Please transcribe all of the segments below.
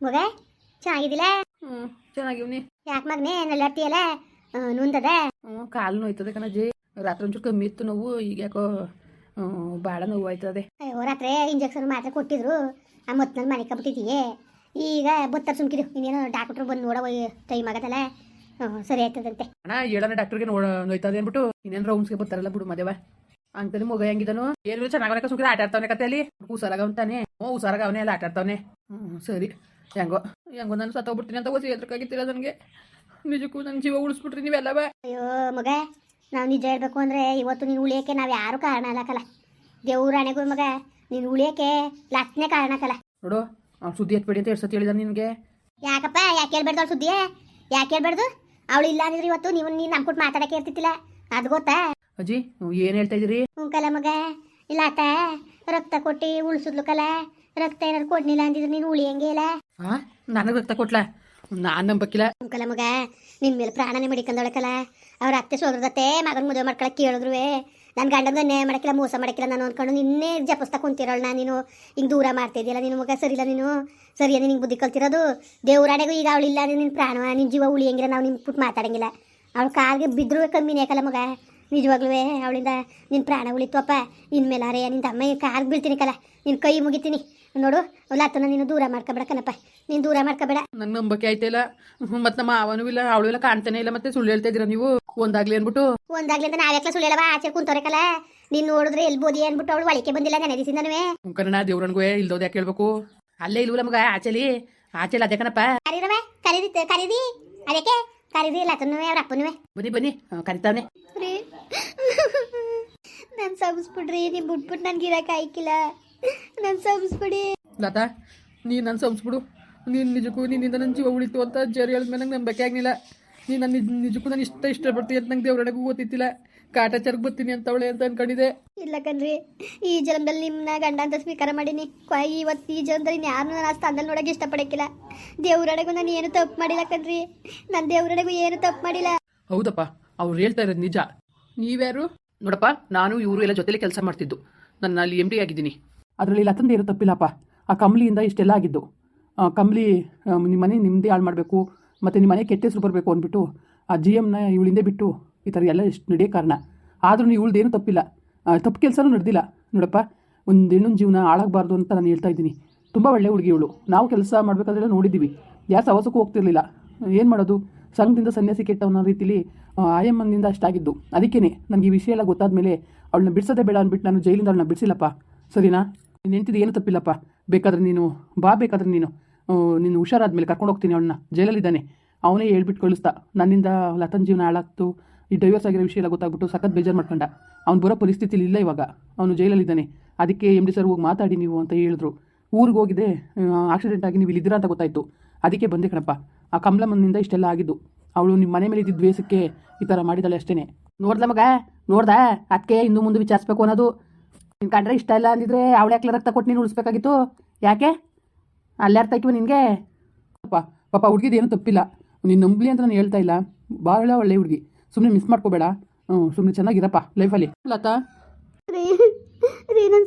ಮಗ ಚೆನ್ನಾಗಿದ್ದಿಲ್ಲ ಹ್ಞೂ ಚೆನ್ನಾಗಿವ್ನಿ ಯಾಕೆ ಮಗನೇ ನಲ್ಲಾಡ್ತೀಯಲ್ಲ ನುಂದದ? ಹ್ಞೂ ಕಾಲು ನೋಯ್ತದೆ ಕಣಜ್ಜಿ. ರಾತ್ರಿ ಒಂಚೂರು ಕಮ್ಮಿ ಇತ್ತು ನೋವು ಈಗ ಯಾಕೋ ಭಾಳ ನೋವು ಆಯ್ತದೆ ಅಯ್ಯೋ ರಾತ್ರಿ ಇಂಜೆಕ್ಷನ್ ಮಾತ್ರ ಕೊಟ್ಟಿದ್ರು. ಆ ಮೊತ್ತನಲ್ಲಿ ಮನೆ ಕಬಿಟ್ಟಿದ್ದೀಯೇ ಈಗ ಬತ್ತಾರ ಸುಮ್ಕಿರು ಇನ್ನೇನು ಡಾಕ್ಟ್ರು ಬಂದು ನೋಡವ ಟೈಮ್ ಆಗದಲ್ಲ ಸರಿ ಆಯ್ತದಂತೆ. ಅಣ್ಣ ಹೇಳೋಣ ಡಾಕ್ಟರ್ಗೆ ನೋಡ ನೋಯ್ತದೆ ಅಂದ್ಬಿಟ್ಟು ಇನ್ನೇನು ರೌಂಡ್ಸ್ಗೆ ಬರ್ತಾರಲ್ಲ ಬಿಡು ಮದೇವ. ಅಂತಾನೆ ಮಗ ಹೆಂಗಿದನು. ಏನು ಚೆನ್ನಾಗವನೆ ಸುಮ್ಕಿರ ಆಟ ಆಡ್ತಾವನೆ ಕತೆ ಅಲ್ಲಿ ಹುಷಾರಾಗವಂತಾನೆ ಹ್ಞೂ ಹುಷಾರಾಗವನೆ ಅಲ್ಲಿ ಆಟ ಆಡ್ತಾವನೆ. ಹ್ಞೂ ಸರಿ. ಹೆಂಗೋ ಹೆಂಗೋ ನಾನು ಸತ್ತೋಗ್ಬಿಡ್ತೀನಿ ಅಂತ ಓಸಿ ಎದ್ರಕ್ಕಾಗಿತ್ತಿಲ್ಲ ನನಗೆ. ನಿಜಕ್ಕೂ ನನ್ನ ಜೀವ ಉಳಿಸ್ಬಿಟ್ರಿ ನೀವೆಲ್ಲವ ಅಯ್ಯೋ ಮಗ ನಾವು ನಿಜ ಹೇಳ್ಬೇಕು ಅಂದ್ರೆ ಇವತ್ತು ನೀನು ಉಳಿಯೋಕ್ಕೆ ನಾವು ಯಾರು ಕಾರಣ ಅಲ್ಲಕಲ್ಲ ದೇವ್ರಾಣೆಗೂ ಮಗ ನೀನು ಉಳಿಯೋಕ್ಕೆ ಲತ್ನೆ ಕಾರಣ ಕಲ. ನೋಡು ಅವ್ನು ಸುದ್ದಿ ಎತ್ಬೇಡಿ ಅಂತ ಎರಡು ಸತಿ ಹೇಳಿದ ನಿನಗೆ. ಯಾಕಪ್ಪ ಯಾಕೆ ಹೇಳ್ಬೇಡ್ದು ಅವಳು ಸುದ್ದಿ ಯಾಕೆ ಹೇಳ್ಬೇಡ್ದು ಅವಳು ಇಲ್ಲ ಅಂದಿದ್ರೆ ಇವತ್ತು ನೀವು ನೀನು ನಂಬ್ಕೊಟ್ಟು ಮಾತಾಡಕ್ಕೆ ಇರ್ತಿತ್ತಿಲ್ಲ. ಅದು ಗೊತ್ತಾ? ಅಜ್ಜಿ ನೀವು ಏನು ಹೇಳ್ತಾ ಇದ್ದೀರಿ? ಹ್ಞೂ ಕಲ ಮಗ. ಇಲ್ಲ ಆತ ರಕ್ತ ಕೊಟ್ಟಿ ಉಳಿಸಿದ್ಲು ಕಲ. ರಕ್ತ ಏನಾರು ಕೊಡ್ಲಿಲ್ಲ ಅಂದಿದ್ರೆ ನೀನು ಉಳಿಯಂಗಿಲ್ಲ ಇಲ್ಲ ಹಾಂ ನನಗೆ ರಕ್ತ ಕೊಟ್ಲ. ನಾನು ನಂಬಕ್ಕಿಲ್ಲ ಅಂಕಲ ಮಗ ನಿನ್ನ ಮೇಲೆ ಪ್ರಾಣನೇ ಮಡಿಕಂದೊಳಕಲ್ಲ. ಅವ್ರ ಅತ್ತೆ ಸೋದ್ರದತ್ತೆ ಮಗನ ಮದುವೆ ಮಾಡ್ಕೊಳಕ್ ಕೇಳಿದ್ರು ನನ್ನ ಗಂಡನ ನ್ಯಾಯ ಮಾಡಕ್ಕಿಲ್ಲ ಮೋಸ ಮಾಡಕ್ಕಿಲ್ಲ ನಾನು ಅನ್ಕೊಂಡು ನಿನ್ನೆ ಜಪಸ್ತಾ ಕುಂತಿರೋಳ ನೀನು. ಹಿಂಗ್ ದೂರ ಮಾಡ್ತಿದ್ಯಲ್ಲ ನಿನ್ ಮಗ ಸರಿಲ್ಲ ನೀನು? ಸರಿಯ ನಿನಗೆ ಬುದ್ಧಿ ಕಲ್ತಿರೋದು? ದೇವ್ರಾಡೆಗೂ ಈಗ ಅವಳಿಲ್ಲ ನಿನ್ನ ಪ್ರಾಣ ನಿನ್ನ ಜೀವ ಉಳಿಯಂಗಿಲ್ಲ ನಾವು ನಿನ್ ಪುಟ್ಟು ಮಾತಾಡಂಗಿಲ್ಲ. ಅವ್ಳ ಕಾಲ್ಗೆ ಬಿದ್ದರೂ ಕಮ್ಮಿನೇ ಕಲ ಮಗ. ನಿಜವಾಗ್ಲೂ ಅವಳಿಂದ ನಿನ್ ಪ್ರಾಣ ಉಳಿತಪ್ಪ ಇನ್ಮೇಲೆ ಅರೆ ನಿನ್ನ ತಮ್ಮ ಕಾಲ್ಗೆ ಬೀಳ್ತೀನಿ ಕಲ. ನಿನ್ ಕೈ ಮುಗಿತೀನಿ. ನೋಡು ಲಾತನ ನೀನು ದೂರ ಮಾಡ್ಕೊಬೇಡ ಕಣಪ್ಪ. ನೀನು ದೂರ ಮಾಡ್ಕೊಬೇಡ. ನನ್ನ ನಂಬಕ್ಕೆ ಆಯ್ತಿಲ್ಲ ಮತ್ತೆ ನಮ್ಮ ಅವನೂ ಇಲ್ಲ ಅವಳು ಇಲ್ಲ ಕಾಣ್ತಾನೆ ಇಲ್ಲ ಮತ್ತೆ ಸುಳ್ಳು ಹೇಳ್ತಾ ಇದ್ದೀರಾ ನೀವು? ಒಂದಾಗ್ಲಿ ಅನ್ಬಿಟ್ಟು ಒಂದಾಗ್ಲಿ ಅಂತ ಸುಳ್ಳು ಸುಳ್ಳೆಳವ ಆಚೆ ಕುಂತೋರೆಕಲ್ಲ ನೀನ್ ನೋಡಿದ್ರೆ ಎಲ್ಲಿ ಬೋದಿ ಅನ್ಬಿಟ್ಟು ಅವಳು ಒಳಕೆ ಬಂದಿಲ್ಲ ನೆನೆ ದಿವಸದಿಂದನೂ. ಕನ್ನಡ ದೇವ್ರನ್ಗೂ ಇಲ್ದೋದು ಯಾಕೆ ಹೇಳ್ಬೇಕು? ಅಲ್ಲೇ ಇಲ್ವ ಮಗ ಆಚಲಿ? ಆಚೆಲಿ ಅದೇ ಕಣಪ್ಪ. ಕರೀರವ ಕರೀದಿ ಕರೀದಿ. ಅದಕ್ಕೆ ಕರೀದಿ ಇಲ್ಲ ತನ್ನೂ ಅವ್ರ ಅಪ್ಪನುವೆ ಬನ್ನಿ ಬನ್ನಿ. ಕರಿತಾನೆ. ನಾನು ಸಗಿಸ್ಬಿಡ್ರಿ ನೀವ್ ಬಿಟ್ಬಿಟ್ಟು ನನ್ಗೆ ಇರಕ್ಕೆ ಆಯ್ಕಿಲ್ಲ. ನನ್ ಸಂಸ್ಬಿಡಿ ಲತಾ ನೀ ನನ್ನ ಸಂಸ್ಬಿಡು ನೀನು ನಿಜಕ್ಕೂ ನಿನ್ನಿಂದ ನನ್ನ ಜೀವ ಉಳಿತು ಅಂತ ಜರಿ ಹೇಳಿದ್ಮೇಲೆ ನಂಗೆ ನಂಬಕ್ಕೆ ಆಗಲಿಲ್ಲ. ನೀನು ನನ್ನ ನಿಜ ನಿಜಕ್ಕೂ ನಾನು ಇಷ್ಟ ಇಷ್ಟಪಡ್ತೀನಿ ಅಂತ ನಂಗೆ ದೇವ್ರಡೆಗೂ ಗೊತ್ತಿತ್ತಿಲ್ಲ. ಕಾಟಾಚಾರಕ್ಕೆ ಬರ್ತೀನಿ ಅಂತವಳೆ ಅಂತ ಅನ್ಕೊಂಡಿದ್ದೆ. ಇಲ್ಲ ಕಣ್ರಿ ಈ ಜನ್ಮದಲ್ಲಿ ನಿಮ್ಮನ್ನ ಗಂಡ ಅಂತ ಸ್ವೀಕಾರ ಮಾಡೀನಿ. ಕ್ವ- ಇವತ್ತು ಈ ಜನ್ಮದಲ್ಲಿ ಯಾರನ್ನೂ ನಾನು ಆ ಸ್ಥಾನದಲ್ಲಿ ನೋಡಕ್ಕೆ ಇಷ್ಟಪಡಕ್ಕಿಲ್ಲ. ದೇವ್ರಡೆಗೂ ನಾನು ಏನು ತಪ್ಪು ಮಾಡಿಲ್ಲ ಕಣ್ರಿ. ನನ್ನ ದೇವ್ರಡೆಗೂ ಏನು ತಪ್ಪು ಮಾಡಿಲ್ಲ. ಹೌದಪ್ಪ ಅವ್ರು ಹೇಳ್ತಾ ಇರೋದು ನಿಜ. ನೀವ್ಯಾರು? ನೋಡಪ್ಪ ನಾನು ಇವರು ಎಲ್ಲ ಜೊತೆಲಿ ಕೆಲಸ ಮಾಡ್ತಿದ್ದು. ನನ್ನ ಅಲ್ಲಿ ಎಂ ಡಿ ಆಗಿದ್ದೀನಿ. ಅದರಲ್ಲಿ ಲತಂದೆ ಇರೋ ತಪ್ಪಿಲ್ಲಪ್ಪ. ಆ ಕಂಬಳಿಯಿಂದ ಇಷ್ಟೆಲ್ಲ ಆಗಿದ್ದು. ಕಂಬಳಿ ನಿಮ್ಮ ಮನೆ ನಿಮ್ಮದೇ ಹಾಳು ಮಾಡಬೇಕು, ಮತ್ತು ನಿಮ್ಮ ಮನೆ ಕೆಟ್ಟ ಹೆಸರು ಬರಬೇಕು ಅಂದ್ಬಿಟ್ಟು, ಆ ಜಿ ಎಮ್ನ ಇವಳಿಂದೇ ಬಿಟ್ಟು ಈ ಥರ ಎಲ್ಲ ಇಷ್ಟು ನಡೆಯೋ ಕಾರಣ. ಆದ್ರೂ ಇವಳ್ದೇನು ತಪ್ಪಿಲ್ಲ. ತಪ್ಪು ಕೆಲಸನೂ ನಡೆದಿಲ್ಲ. ನೋಡಪ್ಪ, ಒಂದು ಹೆಣ್ಣಿನ ಜೀವನ ಹಾಳಾಗಬಾರ್ದು ಅಂತ ನಾನು ಹೇಳ್ತಾ ಇದ್ದೀನಿ. ತುಂಬ ಒಳ್ಳೆ ಹುಡುಗಿ ಇವಳು. ನಾವು ಕೆಲಸ ಮಾಡಬೇಕಾದ್ರೆಲ್ಲ ನೋಡಿದ್ದೀವಿ. ಯಾರು ಸವಸಕ್ಕೂ ಹೋಗ್ತಿರ್ಲಿಲ್ಲ. ಏನು ಮಾಡೋದು? ಸಂಘದಿಂದ ಸನ್ಯಾಸಿ ಕೆಟ್ಟ ಅನ್ನೋ ರೀತಿಲಿ ಆಯಮ್ಮನಿಂದ ಅಷ್ಟಾಗಿದ್ದು. ಅದಕ್ಕೇ ನನಗೆ ಈ ವಿಷಯ ಎಲ್ಲ ಗೊತ್ತಾದ ಮೇಲೆ ಅವಳನ್ನ ಬಿಡಿಸೋದೇ ಬೇಡ ಅಂದ್ಬಿಟ್ಟು ನಾನು ಜೈಲಿಂದ ಅವಳನ್ನ ಬಿಡಿಸಿಲ್ಲಪ್ಪ. ಸರಿನಾ? ನೀನು ಹೆಂಡ್ತಿದ್ದು ಏನು ತಪ್ಪಿಲ್ಲಪ್ಪ. ಬೇಕಾದ್ರೆ ನೀನು ಬಾ, ಬೇಕಾದ್ರೆ ನೀನು. ನೀನು ನೀನು ಹುಷಾರಾದ್ಮೇಲೆ ಕರ್ಕೊಂಡು ಹೋಗ್ತೀನಿ ಅವಳನ್ನ ಜೈಲಲ್ಲಿದ್ದಾನೆ. ಅವನೇ ಹೇಳ್ಬಿಟ್ಟು ಕಳಿಸ್ತಾ ನನ್ನಿಂದ ಲತನ್ ಜೀವನ ಹಾಳಾಗ್ತು. ಈ ಡೈವರ್ಸ್ ಆಗಿರೋ ವಿಷಯ ಎಲ್ಲ ಗೊತ್ತಾಗ್ಬಿಟ್ಟು ಸಖತ್ ಬೇಜಾರು ಮಾಡ್ಕೊಂಡ. ಅವ್ನು ಬರೋ ಪರಿಸ್ಥಿತಿಲಿ ಇಲ್ಲ ಇವಾಗ. ಅವನು ಜೈಲಲ್ಲಿದ್ದಾನೆ. ಅದಕ್ಕೆ ಎಂ ಡಿ ಸರ್ ಹೋಗಿ ಮಾತಾಡಿ ನೀವು ಅಂತ ಹೇಳಿದ್ರು. ಊರಿಗೆ ಹೋಗಿದೆ ಆಕ್ಸಿಡೆಂಟ್ ಆಗಿ ನೀವು ಇಲ್ಲಿದ್ದೀರಾ ಅಂತ ಗೊತ್ತಾಯಿತು. ಅದಕ್ಕೆ ಬಂದೆ ಕಣಪ್ಪ. ಆ ಕಮಲಮ್ಮನಿಂದ ಇಷ್ಟೆಲ್ಲ ಆಗಿದ್ದು. ಅವಳು ನಿಮ್ಮ ಮನೆ ಮೇಲೆ ಇದ್ದಿದ್ದ ದ್ವೇಷಕ್ಕೆ ಈ ಥರ ಮಾಡಿದಾಳೆ ಅಷ್ಟೇ ನೋಡ್ದ ಮಗ? ನೋಡ್ದ? ಅದಕ್ಕೆ ಇನ್ನು ಮುಂದೆ ವಿಚಾರಿಸ್ಬೇಕು ಅನ್ನೋದು? ನಿನ್ ಕಂಡ್ರೆ ಇಷ್ಟ ಇಲ್ಲ ಅಂದಿದ್ರೆ ಅವಳು ಯಾಕೆ ರಕ್ತ ಕೊಟ್ಟು ನೀನು ಉಳಿಸ್ಬೇಕಾಗಿತ್ತು? ಯಾಕೆ? ಅಲ್ಲೇ ಅರ್ಥ ಆಯ್ತು ನಿನಗೆ? ಪಾಪ ಪಾಪ ಹುಡುಗಿದು ಏನೂ ತಪ್ಪಿಲ್ಲ. ನೀನು ನಂಬಲಿ ಅಂತ ನಾನು ಹೇಳ್ತಾ ಇಲ್ಲ. ಭಾಳ ಒಳ್ಳೆ ಹುಡುಗಿ. ಸುಮ್ಮನೆ ಮಿಸ್ ಮಾಡ್ಕೋಬೇಡ. ಹ್ಞೂ ಸುಮ್ಮನೆ ಚೆನ್ನಾಗಿರಪ್ಪ ಲೈಫಲ್ಲಿ ಲತಾ? ನನ್ನ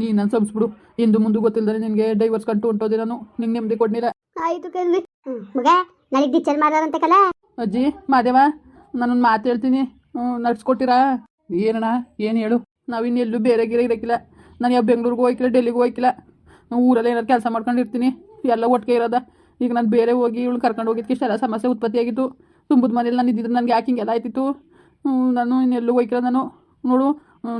ನೀ ನಾನು ಸಂಸ್ಬಿಡು ಇಂದು ಮುಂದೆ ಗೊತ್ತಿಲ್ಲದೆ ನಿನಗೆ ಡೈವರ್ಸ್ ಕಂಟು ಹೊಂಟೋದೆ ನಾನು. ನಿಂಗೆ ನೆಮ್ಮದಿ ಕೊಡ್ನಿಲ್ಲ. ಆಯ್ತು ಕಣ್ರಿ. ಮಗ ನನಗೆ ಟೀಚರ್ ಕಲ? ಅಜ್ಜಿ ಮಾದೇವ ನಾನೊಂದು ಮಾತು ಹೇಳ್ತೀನಿ. ನಡ್ಸ್ಕೊಟ್ಟಿರಾ? ಏನಣ್ಣ ಏನು ಹೇಳು? ನಾವಿನ್ನೆಲ್ಲೂ ಬೇರೆ ಗಿರ ಇರೋಕ್ಕಿಲ್ಲ ನಾನು ಯಾವ ಬೆಂಗಳೂರಿಗೆ ಹೋಗಿಲ್ಲ ಡೆಲ್ಲಿಗೆ ಹೋಗಿಲ್ಲ ಊರಲ್ಲಿ ಏನಾದ್ರು ಕೆಲಸ ಮಾಡ್ಕೊಂಡಿರ್ತೀನಿ. ಎಲ್ಲ ಒಟ್ಟಿಗೆ ಇರೋದ. ಈಗ ನಾನು ಬೇರೆ ಹೋಗಿ ಇವಳು ಕರ್ಕೊಂಡು ಹೋಗಿದ್ದಕ್ಕೆ ಇಷ್ಟೆಲ್ಲ ಸಮಸ್ಯೆ ಉತ್ಪತ್ತಿಯಾಗಿತ್ತು ತುಂಬದ ಮನೇಲಿ ನಾನು ಇದ್ದಿದ್ರೆ ನನಗೆ ಯಾಕೆ ಹಿಂಗೆಲ್ಲ ಆಯ್ತಿತ್ತು. ನಾನು ಇನ್ನೆಲ್ಲೂ ಹೋಗಿಲ್ಲ ನಾನು. ನೋಡು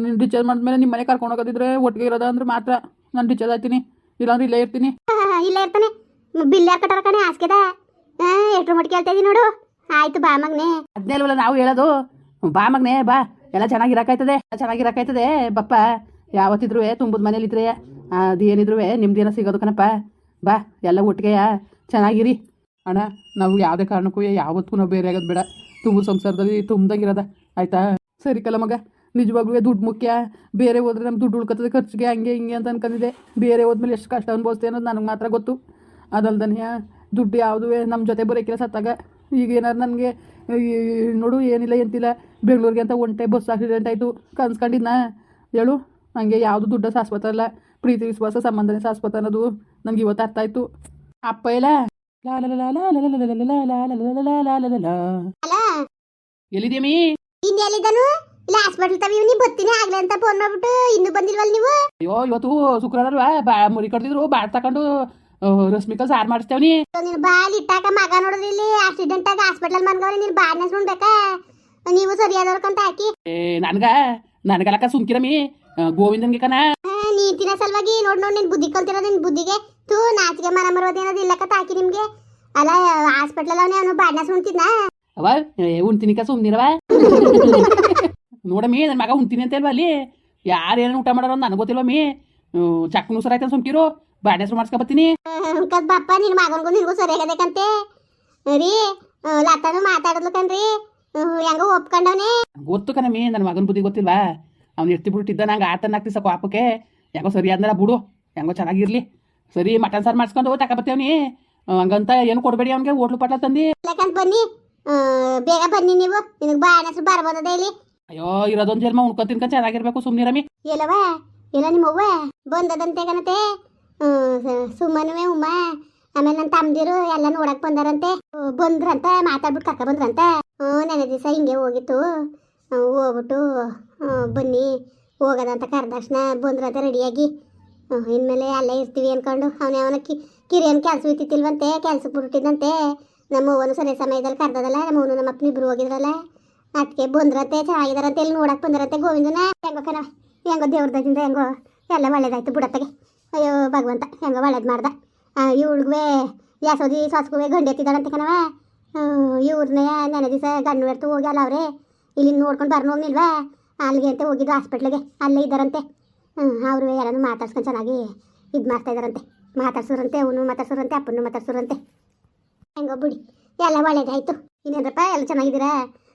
ನೀನು ಡಿಚಾರ್ಜ್ ಮಾಡಿದ್ಮೇಲೆ ನಿಮ್ಮ ಮನೆ ಕರ್ಕೊಂಡು ಹೋಗೋದಿದ್ರೆ ಒಟ್ಟಿಗೆ ಇರೋದ ಅಂದ್ರೆ ಮಾತ್ರ. ನಾನು ಡಿಚಾರ್ಜ್ ಆಯ್ತೀನಿ. ಇಲ್ಲಾಂದ್ರೆ ಇಲ್ಲೇ ಇರ್ತೀನಿ. ಇಲ್ಲೇ ಇರ್ತಾನೆ. ಬಿಲ್ ಯಾಕೆ ಕಟ್ಟಾರ ಕಣೆ? ಮಟ್ಟಿ ಕೇಳ್ತಾ ಇದೀನಿ ನೋಡು. ಆಯ್ತು ಬಾ ಮಗ್ನೆ. ನಾವು ಹೇಳೋದು. ಬಾ ಮಗ್ನೆ ಬಾ. ಎಲ್ಲ ಚೆನ್ನಾಗಿರಕಾಯ್ತದೆ ಚೆನ್ನಾಗಿರಕಾಯ್ತದೆ ಬಪ್ಪ ಯಾವತ್ತಿದ್ರು ತುಂಬದ ಮನೇಲಿದ್ರೆ ಅದೇನಿದ್ರು ನಿಮ್ದೇನೋ ಸಿಗೋದು ಕಣಪ್ಪ. ಬಾ, ಎಲ್ಲ ಒಟ್ಟಿಗೆ ಚೆನ್ನಾಗಿರಿ. ಅಣ್ಣ, ನಾವು ಯಾವುದೇ ಕಾರಣಕ್ಕೂ ಯಾವತ್ತೂ ನಾವು ಬೇರೆ ಆಗೋದು ಬೇಡ. ತುಂಬ ಸಂಸಾರದಲ್ಲಿ ತುಂಬ್ದಂಗಿರೋದ ಆಯ್ತಾ? ಸರಿ ಕಲ ಮಗ, ನಿಜವಾಗ್ಲೂ ದುಡ್ಡು ಮುಖ್ಯ. ಬೇರೆ ಹೋದ್ರೆ ನಮ್ಮ ದುಡ್ಡು ಉಳ್ಕೊತದೆ, ಖರ್ಚಿಗೆ ಹಂಗೆ ಹಿಂಗೆ ಅಂತ ಅನ್ಕೊಂಡಿದ್ದೆ. ಬೇರೆ ಹೋದ್ಮೇಲೆ ಎಷ್ಟು ಕಷ್ಟ ಅನ್ಭವಿಸ್ತೆ ಅನ್ನೋದು ನನಗೆ ಮಾತ್ರ ಗೊತ್ತು. ಅದಲ್ದನೆ ದುಡ್ಡು ಯಾವುದೂ ನಮ್ಮ ಜೊತೆ ಬರೋಕ್ಕಿಲ್ಲ ಸತ್ತಾಗ ಈಗ ಏನಾರು ನನಗೆ ನೋಡು ಏನಿಲ್ಲ ಎಂತಿಲ್ಲ ಬೆಂಗಳೂರಿಗೆ ಅಂತ ಒಂಟೆ ಬಸ್ ಆಕ್ಸಿಡೆಂಟ್ ಆಯಿತು ಕನ್ಸ್ಕೊಂಡಿದ್ನ ಹೇಳು ನನಗೆ ಯಾವುದು ದುಡ್ಡ ಶಾಶ್ವತ ಅಲ್ಲ ಪ್ರೀತಿ ವಿಶ್ವಾಸ ಸಂಬಂಧನೇ ಶಾಶ್ವತ ಅನ್ನೋದು ನನಗೆ ಇವತ್ತು ಅರ್ಥ ಆಯಿತು ಅಪ್ಪ ಇಲ್ಲ ಎಲ್ಲಿದೇಮಿ ಇಲ್ಲ ಅಂತ ಫೋನ್ ಮಾಡ್ಬಿಟ್ಟು ನೀವು ಅಯ್ಯೋ ಇವತ್ತು ಶುಕ್ರವಾರ ಬಾ ಮುರಿ ಕಟ್ತಿದ್ರು ಬ್ಯಾಟ್ ತಕೊಂಡು ರಶ್ಮಿಕಾ ಸಾರ್ ಮಾಡಿಸ್ತೇವನಿ. ನೀನು ಬಾಲ್ ಇಟ್ಟಾಕ ಮಗ ನೋಡಿದ್ರಿ ಇಲ್ಲಿ ಆಕ್ಸಿಡೆಂಟ್ ಆಗ ಹಾಸ್ಪಿಟಲ್ ಮನ್ಗವ್ರೆ ನೀನು ಬಾಲ್ ಸುಣ್ಬೇಕಾ ನೀವು ಸರಿಯಾದವ್ರಕಂತ ಹಾಕಿ. ಏ ನನ್ಗ ನನಗಲಕ ಸುಮ್ಕಿರಮ್ಮಿ ಗೋವಿಂದನ್ಗೆ ಕನ ಆ, ತಿನ್ನ ಸಲುವಾಗಿ ನೋಡ್ ನೋಡ್ ನಿನ್ ಬುದ್ಧಿ ಕಲ್ತಿರೋ ನಿನ್ ಬುದ್ಧಿಗೆ. ತೂ ನಾಚಿಕೆ ಮನ ಮರೋದು ಇಲ್ಲಕ ತಾಕಿ ನಿಮ್ಗೆ. ಅಲ್ಲ ಹಾಸ್ಪಿಟಲ್ ಅವನೇ ಅವನು ಬಾಡ್ನ ಸುಣ್ತಿದ್ನ ಅವ ಏ ಉಣ್ತಿನಿಕ ಸುಮ್ನಿರವ. ನೋಡಮ್ಮಿ ನನ್ನ ಮಗ ಉಣ್ತೀನಿ ಅಂತ ಅಲ್ವಾ ಅಲ್ಲಿ. ಯಾರು ಏನು ಊಟ ಮಾಡೋರು ನನಗೆ ಗೊತ್ತಿಲ್ವಮ್ಮಿ ಚಕ್ ನುಸರ ಆಯ್ತಾನೆ ಸುಮ್ಕಿರು. ಬಾಡ ಹೆಸರು ಮಾಡ್ಸ್ಕೊಬತ್ತೀನಿ. ಕದ್ ಬಪ್ಪ ನಿನ್ ಮಗನ್ಗೂ ನಿನ್ಗೂ ಸರಿಯಾಗದೇಕಂತೆ ರೀ ಲತಾನು ಮಾತಾಡದ್ಲು ಕಣ್ರಿ. ಹೆಂಗ ಹೆಂಗೋ ಒಪ್ಕೊಂಡವನೆ. ಗೊತ್ತು ಕಣಮ್ಮಿ ನನ್ನ ಮಗನ ಬುದ್ಧಿ ಗೊತ್ತಿಲ್ವಾ? ಅವ್ನು ಎತ್ತಿ ಬಿಟ್ಟಿದ್ದ ನಂಗೆ ಆತನ ಹಾಕ್ತಿ ಸಾಕು ಆಪಕ್ಕೆ ಯಾಕೋ ಸರಿ ಅಂದ್ರೆ ಬಿಡು. ಹೆಂಗೋ ಚೆನ್ನಾಗಿರ್ಲಿ. ಸರಿ ಮಟನ್ ಸಾರು ಮಾಡಿಸ್ಕೊಂಡು ತಗೊಬತ್ತೇವ್ನಿ ಹಂಗಂತ ಏನು ಕೊಡಬೇಡಿ ಅವ್ನಿಗೆ ಹೋಟ್ಲು ಪಟ್ಲ ತಂದಿ. ಬನ್ನಿ. ಬೇಗ ಬನ್ನಿ ನೀವು. ನಿನಗೆ ಬಾಣ ಹೆಸರು ಬರ್ಬೋದದ ಇಲ್ಲಿ. ಅಯ್ಯೋ ಇರೋದೊಂದು ಜನ್ಮ ಉಣ್ಕೊಂಡು ತಿನ್ಕೊಂಡು ಚೆನ್ನಾಗಿರ್ಬೇಕು ಸುಮ್ಮನಿರಮ್ಮಿ ಎಲ್ಲವ ಇಲ್ಲ ನಿಮ್ಮವ್ವ? ಬಂದದಂತೆ ಕಣತೆ. ಸುಮ್ಮನುವೆ ಉಮ್ಮ. ಆಮೇಲೆ ನನ್ನ ತಮ್ಮದಿರು ಎಲ್ಲ ನೋಡಕ್ ಬಂದಾರಂತೆ. ಬಂದ್ರಂತ ಮಾತಾಡ್ಬಿಟ್ಟು ಕರ್ಕ ಬಂದ್ರಂತ. ಹ್ಞೂ ನೆನೆ ದಿವಸ ಹಿಂಗೆ ಹೋಗಿತ್ತು. ಹೋಗ್ಬಿಟ್ಟು ಬನ್ನಿ. ಹೋಗೋದಂತ ಕರೆದಕ್ಷಣ ಬಂದ್ರಂತೆ ರೆಡಿಯಾಗಿ ಇನ್ಮೇಲೆ ಅಲ್ಲೇ ಇರ್ತೀವಿ ಅನ್ಕೊಂಡು. ಅವನೇ ಅವನ ಕಿ, ಕಿರಿಯನ್ ಕೆಲಸ ಇತ್ತಿಲ್ವಂತೆ ಕೆಲ್ಸಕ್ಕೆ ಬಿಟ್ಟಿದ್ದಂತೆ ನಮ್ಮ ಅವ್ವನು ಸರಿ ಸಮಯದಲ್ಲಿ ಕರ್ದದಲ್ಲ, ನಮ್ಮ ಅವನು ನಮ್ಮ ಅಪ್ಪನ ಇಬ್ರು ಹೋಗಿದ್ರಲ್ಲ. ಅದಕ್ಕೆ ಬಂದ್ರಂತೆ, ಚೆನ್ನಾಗಿದಾರಂತೆ. ಇಲ್ಲಿ ನೋಡಕ್ಕೆ ಬಂದರಂತೆ ಗೋವಿಂದನ. ಹೆಂಗೋ ಕಣ, ಹೆಂಗೋ ದೇವ್ರದಿಂದ ಹೆಂಗೋ ಎಲ್ಲ ಒಳ್ಳೇದಾಯ್ತು ಬುಡತ್ತಗೆ ಅಯ್ಯೋ, ಭಗವಂತ, ಹೆಂಗೋ ಒಳ್ಳೇದು ಮಾಡ್ದ. ಹುಡುಗುವೆ ಯಾಸೋದಿ ಸಾಸ್ಗುವೆ ಗಂಡು ಎತ್ತಿದಾಳಂತೆ ಕಣವ ಇವ್ರನ್ನೇ ನೆನೆ ದಿವಸ ಗಂಡು ಎರ್ತು ಹೋಗ್ಯಲ್ಲ ಅವ್ರೆ. ಇಲ್ಲಿ ನೋಡ್ಕೊಂಡು ಬರ್ನು ಹೋಗ್ನಿಲ್ವಾ? ಅಲ್ಲಿಗೆ ಅಂತ ಹೋಗಿದ್ದು ಹಾಸ್ಪಿಟ್ಲಿಗೆ, ಅಲ್ಲೇ ಇದ್ದಾರಂತೆ. ಅವರು ಯಾರನ್ನು ಮಾತಾಡ್ಸ್ಕೊಂಡು ಚೆನ್ನಾಗಿ ಇದು ಮಾಡ್ತಾ ಇದ್ದಾರಂತೆ. ಮಾತಾಡ್ಸೋರಂತೆ, ಅವನು ಮಾತಾಡ್ಸೋರಂತೆ ಅಪ್ಪನ್ನು ಮಾತಾಡ್ಸೋರಂತೆ. ಹೆಂಗೋ ಬಿಡಿ, ಎಲ್ಲ ಒಳ್ಳೇದಾಯ್ತು. ಇನ್ನೇನಪ್ಪ ಎಲ್ಲ ಚೆನ್ನಾಗಿದ್ದೀರಾ?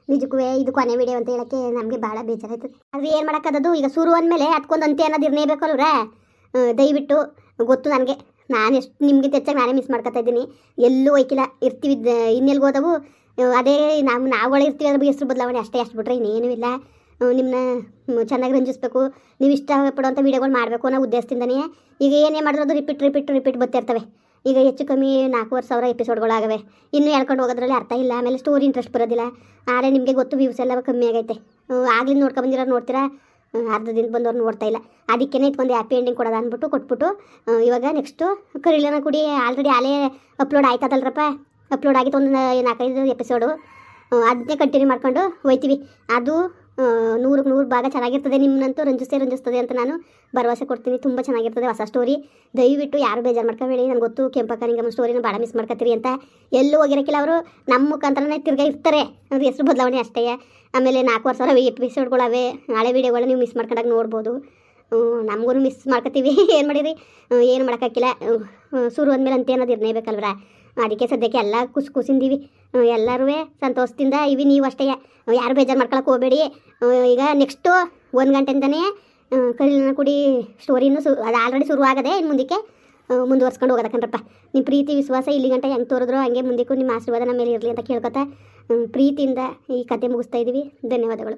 ನಿಜಕ್ಕೂ ಇದು ಕೊನೆ ವಿಡಿಯೋ ಅಂತ ಹೇಳಕ್ಕೆ ನಮಗೆ ಭಾಳ ಬೇಜಾರಾಯ್ತದೆ. ಅದು ಏನು ಮಾಡೋಕ್ಕದದು ಈಗ ಶುರು ಅಂದಮೇಲೆ ಅದಕ್ಕೊಂದು ಅಂತೆ ಅನ್ನೋದು ದಯವಿಟ್ಟು ಗೊತ್ತು ನನಗೆ. ನಾನು ಎಷ್ಟು ನಿಮಗೆ ಹೆಚ್ಚಾಗಿ ನಾನೇ ಮಿಸ್ ಮಾಡ್ಕೊತಾ ಇದ್ದೀನಿ. ಎಲ್ಲೂ ಒಯ್ಕಿಲ್ಲ ಇರ್ತೀವಿ ಇನ್ನೆಲ್ಗೆ ಹೋದವು ಅದೇ ನಾವು ನಾವುಗಳೇ ಇರ್ತೀವಿ ಅದ್ರ ಹೆಸರು ಬದಲಾವಣೆ ಅಷ್ಟೇ, ಅಷ್ಟು ಬಿಟ್ರೆ ಇನ್ನೇನೂ ಇಲ್ಲ. ನಿಮ್ಮನ್ನ ಚೆನ್ನಾಗಿ ರಂಜಿಸ್ಬೇಕು. ನೀವು ಇಷ್ಟಪಡುವಂಥ ವೀಡಿಯೋಗಳು ಮಾಡಬೇಕು ಅನ್ನೋ ಉದ್ದೇಶದಿಂದನೇ ಈಗ ಏನೇ ಮಾಡಿದ್ರು ಅದು ರಿಪೀಟ್ ರಿಪೀಟ್ ರಿಪೀಟ್ ಬರ್ತಿರ್ತವೆ. ಈಗ ಹೆಚ್ಚು ಕಮ್ಮಿ ನಾಲ್ಕೂವರೆ ಸಾವಿರ ಎಪಿಸೋಡ್ಗಳಾಗವೆ ಇನ್ನೂ ಹೇಳ್ಕೊಂಡು ಹೋಗೋದ್ರಲ್ಲಿ ಅರ್ಥ ಇಲ್ಲ, ಆಮೇಲೆ ಸ್ಟೋರಿ ಇಂಟ್ರೆಸ್ಟ್ ಬರೋದಿಲ್ಲ. ಆದರೆ ನಿಮಗೆ ಗೊತ್ತು ವ್ಯೂಸ್ ಎಲ್ಲ ಕಮ್ಮಿ ಆಗೈತೆ. ಆಗಲಿ ನೋಡ್ಕೊಂಡು ಬಂದಿರೋ ನೋಡ್ತೀರಾ? ಅರ್ಧ ದಿನ ಬಂದವ್ರು ನೋಡ್ತಾ ಇಲ್ಲ. ಅದಕ್ಕೇನೆ ಇಟ್ಕೊಂಡು ಹ್ಯಾಪಿ ಎಂಡಿಂಗ್ ಕೊಡೋದು ಅಂದ್ಬಿಟ್ಟು ಕೊಟ್ಬಿಟ್ಟು ಇವಾಗ ನೆಕ್ಸ್ಟು ಕರಿಲನ ಕುಡಿ ಆಲ್ರೆಡಿ ಆಲೇ ಅಪ್ಲೋಡ್ ಆಯ್ತದಲ್ರಪ್ಪ. ಅಪ್ಲೋಡ್ ಆಗಿತ್ತು ಒಂದು ನಾಲ್ಕೈದು ಎಪಿಸೋಡು ಅದನ್ನೇ ಕಂಟಿನ್ಯೂ ಮಾಡ್ಕೊಂಡು ಹೋಯ್ತೀವಿ. ಅದು ನೂರಕ್ಕೆ ನೂರು ಭಾಗ ಚೆನ್ನಾಗಿರ್ತದೆ ನಿಮ್ಮನ್ನಂತೂ ರಂಜಿಸೇ ರಂಜಿಸ್ತದೆ ಅಂತ ನಾನು ಭರವಸೆ ಕೊಡ್ತೀನಿ. ತುಂಬ ಚೆನ್ನಾಗಿರ್ತದೆ ಹೊಸ ಸ್ಟೋರಿ ದಯವಿಟ್ಟು ಯಾರು ಬೇಜಾರು ಮಾಡ್ಕೊಬೇಡಿ ನನಗೆ ಗೊತ್ತು ಕೆಂಪಕ್ಕ ನಿಂಗಮ್ಮ ಸ್ಟೋರಿನ ಭಾಳ ಮಿಸ್ ಮಾಡ್ಕೊತೀರಿ ಅಂತ. ಎಲ್ಲೂ ಹೋಗಿರೋಕ್ಕಿಲ್ಲ ಅವರು, ನಮ್ಮ ಮುಖಾಂತರನೇ ತಿರ್ಗಾ ಇರ್ತಾರೆ. ಅದು ಹೆಸರು ಬದಲಾವಣೆ ಅಷ್ಟೇ. ಆಮೇಲೆ ನಾಲ್ಕು ಸಾವಿರ ಎಪಿಸೋಡ್ಗಳವೆ ಹಳೆ ವೀಡಿಯೋಗಳನ್ನ ನೀವು ಮಿಸ್ ಮಾಡ್ಕೊಂಡಾಗ ನೋಡ್ಬೋದು. ನಮಗೂ ಮಿಸ್ ಮಾಡ್ಕೊತೀವಿ ಏನು ಮಾಡಿರಿ? ಏನು ಮಾಡೋಕ್ಕಾಗಿಲ್ಲ ಶುರು ಅಂದಮೇಲೆ ಅಂತ ಅನ್ನೋದು ಅದಕ್ಕೆ ಸದ್ಯಕ್ಕೆ ಎಲ್ಲ ಖುಷಿ ಕುಸಿಂದೀವಿ. ಎಲ್ಲರೂ ಸಂತೋಷದಿಂದ ಇವಿ, ನೀವು ಅಷ್ಟೇ ಯಾರು ಬೇಜಾರು ಮಾಡ್ಕೊಳಕ್ಕೆ ಹೋಗಬೇಡಿ. ಈಗ ನೆಕ್ಸ್ಟು ಒಂದು ಗಂಟೆಯಿಂದನೇ ಕರಿಲಿನ ಕುಡಿ ಸ್ಟೋರಿನೂ ಸು, ಅದು ಆಲ್ರೆಡಿ ಶುರು ಆಗದೆ ಇನ್ನು ಮುಂದಕ್ಕೆ ಮುಂದುವರ್ಸ್ಕೊಂಡು ಹೋಗೋದ ಕಣ್ರಪ್ಪ ನಿಮ್ಮ ಪ್ರೀತಿ, ವಿಶ್ವಾಸ ಇಲ್ಲಿ ಗಂಟೆ ಹೆಂಗೆ ತೋರಿದ್ರು ಹಂಗೆ ಮುಂದಕ್ಕೂ ನಿಮ್ಮ ಆಶೀರ್ವಾದ ನಮ್ಮ ಮೇಲೆ ಇರಲಿ ಅಂತ ಕೇಳ್ಕೊತಾ ಪ್ರೀತಿಯಿಂದ ಈ ಕತೆ ಮುಗಿಸ್ತಾ ಇದ್ದೀವಿ ಧನ್ಯವಾದಗಳು.